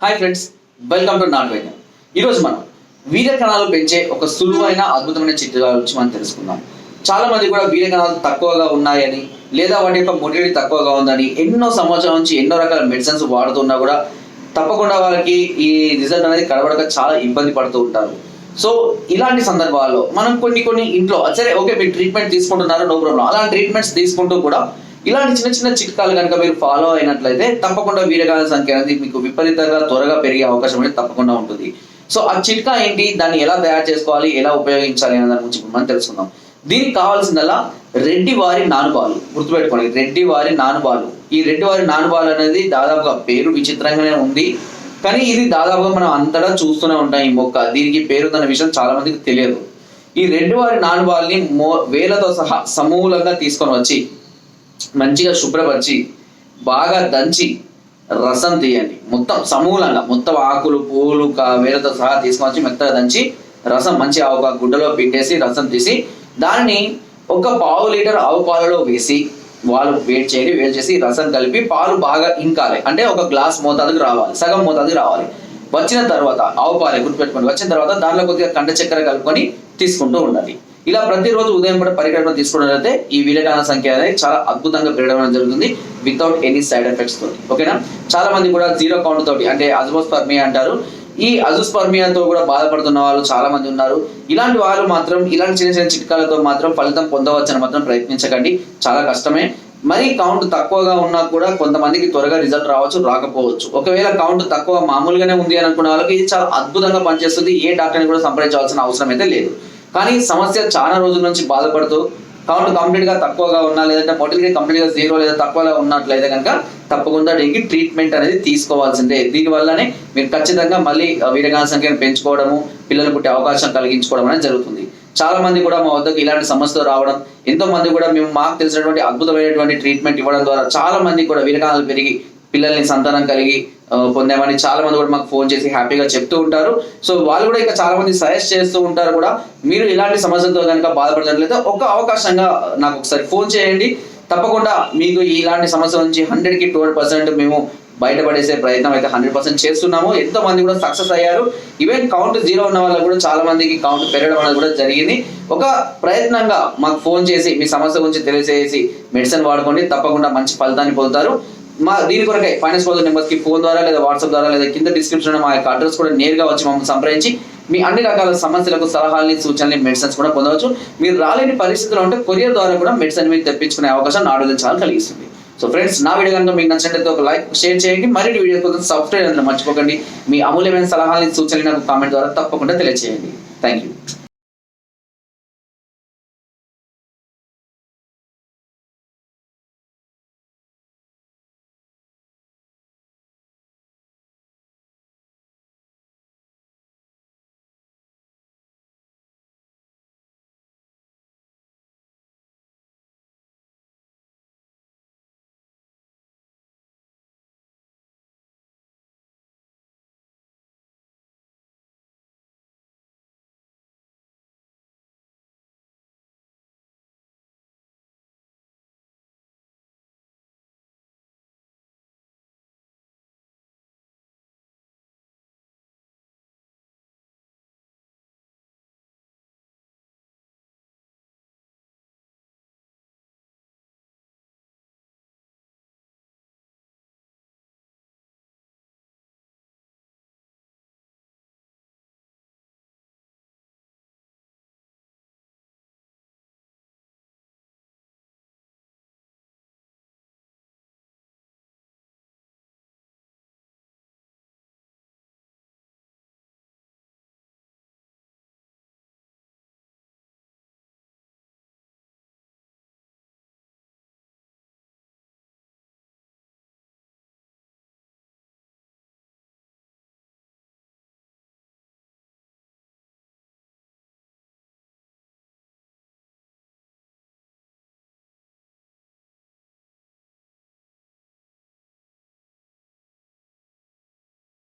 Hi friends welcome to నాట్ వైద్యం ఈరోజు మనం వీర్య కణాలు పెంచే ఒక సులువైన అద్భుతమైన చిట్కాల గురించి మనం తెలుసుకుందాం. చాలా మంది కూడా వీర్య కణాలు తక్కువగా ఉన్నాయని లేదా వాటి యొక్క మొటిడి తక్కువగా ఉందని ఎన్నో సంవత్సరాల నుంచి ఎన్నో రకాల మెడిసిన్స్ వాడుతున్నా కూడా తప్పకుండా వాళ్ళకి ఈ రిజల్ట్ అనేది కనబడక చాలా ఇబ్బంది పడుతూ ఉంటారు. సో ఇలాంటి సందర్భాల్లో మనం కొన్ని కొన్ని ఇంట్లో సరే ఓకే మీరు ట్రీట్మెంట్ తీసుకుంటున్నారు నో ప్రాబ్లం అలాంటి ట్రీట్మెంట్స్ తీసుకుంటూ కూడా ఇలాంటి చిన్న చిన్న చిట్కాలు కనుక మీరు ఫాలో అయినట్లయితే తప్పకుండా వీరగాల సంఖ్య అనేది మీకు విపరీతంగా త్వరగా పెరిగే అవకాశం అనేది తప్పకుండా ఉంటుంది. సో ఆ చిట్కా ఏంటి? దాన్ని ఎలా తయారు చేసుకోవాలి? ఎలా ఉపయోగించాలి అనే దాని గురించి మనం తెలుసుకుందాం. దీనికి కావాల్సిందల్లా రెడ్డి వారి నానుబాలు. గుర్తుపెట్టుకోండి రెడ్డి వారి నానుబాలు. ఈ రెడ్డి వారి నానుబాలు అనేది దాదాపుగా పేరు విచిత్రంగానే ఉంది. కానీ ఇది దాదాపుగా మనం అంతటా చూస్తూనే ఉంటాం ఈ మొక్క. దీనికి పేరుందన్న విషయం చాలా మందికి తెలియదు. ఈ రెడ్డి వారి నానుబాల్ని మో వేలతో సహా సమూలంగా తీసుకొని వచ్చి మంచిగా శుభ్రపరిచి బాగా దంచి రసం తీయండి. మొత్తం సమూలంగా మొత్తం ఆకులు పూలు వేరేతో సహా తీసుకొని వచ్చి మెత్తగా దంచి రసం మంచి ఒక గుడ్డలో పెట్టేసి రసం తీసి దాన్ని ఒక పావు లీటర్ ఆవు పాలలో వేసి వాళ్ళు వేడి చేయండి వేడి చేసి రసం కలిపి పాలు బాగా ఇంకాలి. అంటే ఒక గ్లాస్ మోతాదుకు రావాలి సగం మోతాదుకు రావాలి. వచ్చిన తర్వాత ఆవు పాలే గుర్తుపెట్టుకోండి. వచ్చిన తర్వాత దానిలో కొద్దిగా కండ చక్కెర కలుపుకొని తీసుకుంటూ ఉండాలి. ఇలా ప్రతిరోజు ఉదయం కూడా పరికరం తీసుకున్నట్లయితే ఈ వీరకాల సంఖ్య అనేది చాలా అద్భుతంగా పెరగడం జరుగుతుంది వితౌట్ ఎనీ సైడ్ ఎఫెక్ట్స్ తోటి. ఓకేనా? చాలా మంది కూడా జీరో కౌంట్ తోటి అంటే అజమోస్పర్మియా అంటారు. ఈ అజుస్పర్మియాతో కూడా బాధపడుతున్న వాళ్ళు చాలా మంది ఉన్నారు. ఇలాంటి వాళ్ళు మాత్రం ఇలాంటి చిన్న చిన్న చిట్కాలతో మాత్రం ఫలితం పొందవచ్చని మాత్రం ప్రయత్నించకండి. చాలా కష్టమే. మరి కౌంట్ తక్కువగా ఉన్నా కూడా కొంతమందికి త్వరగా రిజల్ట్ రావచ్చు రాకపోవచ్చు. ఒకవేళ కౌంట్ తక్కువ మామూలుగానే ఉంది అని అనుకున్న వాళ్ళకి ఇది చాలా అద్భుతంగా పనిచేస్తుంది. ఏ డాక్టర్ని కూడా సంప్రదించాల్సిన అవసరం అయితే లేదు. కానీ సమస్య చాలా రోజుల నుంచి బాధపడుతూ కౌంట్ కంప్లీట్గా తక్కువగా ఉన్నా లేదంటే మొటిలిటీ కంప్లీట్గా జీరో లేదా తక్కువగా ఉన్నట్లయితే కనుక తప్పకుండా దీనికి ట్రీట్మెంట్ అనేది తీసుకోవాల్సిందే. దీని వల్లనే మీరు ఖచ్చితంగా మళ్ళీ వీరగాన సంఖ్యను పెంచుకోవడము పిల్లలు పుట్టే అవకాశం కలిగించుకోవడం అనేది జరుగుతుంది. చాలా మంది కూడా మా వద్దకు ఇలాంటి సమస్యలు రావడం ఎంతో మంది కూడా మేము మాకు తెలిసినటువంటి అద్భుతమైనటువంటి ట్రీట్మెంట్ ఇవ్వడం ద్వారా చాలా మంది కూడా వీరగానాలు పెరిగి పిల్లల్ని సంతానం కలిగి పొందామని చాలా మంది కూడా మాకు ఫోన్ చేసి హ్యాపీగా చెప్తూ ఉంటారు. సో వాళ్ళు కూడా ఇంకా చాలా మంది సజెస్ట్ చేస్తూ ఉంటారు కూడా. మీరు ఇలాంటి సమస్యలతో కనుక బాధపడట్లయితే ఒక అవకాశంగా నాకు ఒకసారి ఫోన్ చేయండి. తప్పకుండా మీకు ఇలాంటి సమస్య నుంచి హండ్రెడ్కి ట్వెల్వ్ పర్సెంట్ మేము బయటపడేసే ప్రయత్నం అయితే హండ్రెడ్ పర్సెంట్ చేస్తున్నాము. ఎంతో మంది కూడా సక్సెస్ అయ్యారు. ఈవెన్ కౌంట్ జీరో ఉన్న వాళ్ళకి కూడా చాలా మందికి కౌంట్ పెరగడం అనేది కూడా జరిగింది. ఒక ప్రయత్నంగా మాకు ఫోన్ చేసి మీ సమస్య గురించి తెలియజేసి మెడిసిన్ వాడుకోండి. తప్పకుండా మంచి ఫలితాన్ని పొందుతారు. మా దీని కొరకై ఫైనాన్స్ పౌదర్ నెంబర్కి ఫోన్ ద్వారా లేదా వాట్సాప్ ద్వారా లేదా కింద డిస్క్రిప్షన్ మా యొక్క అడ్రస్ కూడా నేరుగా వచ్చి మమ్మల్ని సంప్రదించి మీ అన్ని రకాల సమస్యలకు సలహాలని సూచనలు మెడిసిన్స్ కూడా పొందవచ్చు. మీరు రాలేని పరిస్థితుల్లో ఉంటే కొరియర్ ద్వారా కూడా మెడిసిన్ మీరు తెప్పించుకునే అవకాశం నాడు కలిగిస్తుంది. సో ఫ్రెండ్స్ నా వీడియో కనుక మీకు నచ్చినట్లయితే ఒక లైక్ షేర్ చేయండి. మరిన్ని వీడియో కోసం సబ్స్క్రైబ్ అందరూ మర్చిపోకండి. మీ అమూల్యమైన సలహాలని సూచనలు నాకు కామెంట్ ద్వారా తప్పకుండా తెలియజేయండి థ్యాంక్ యూ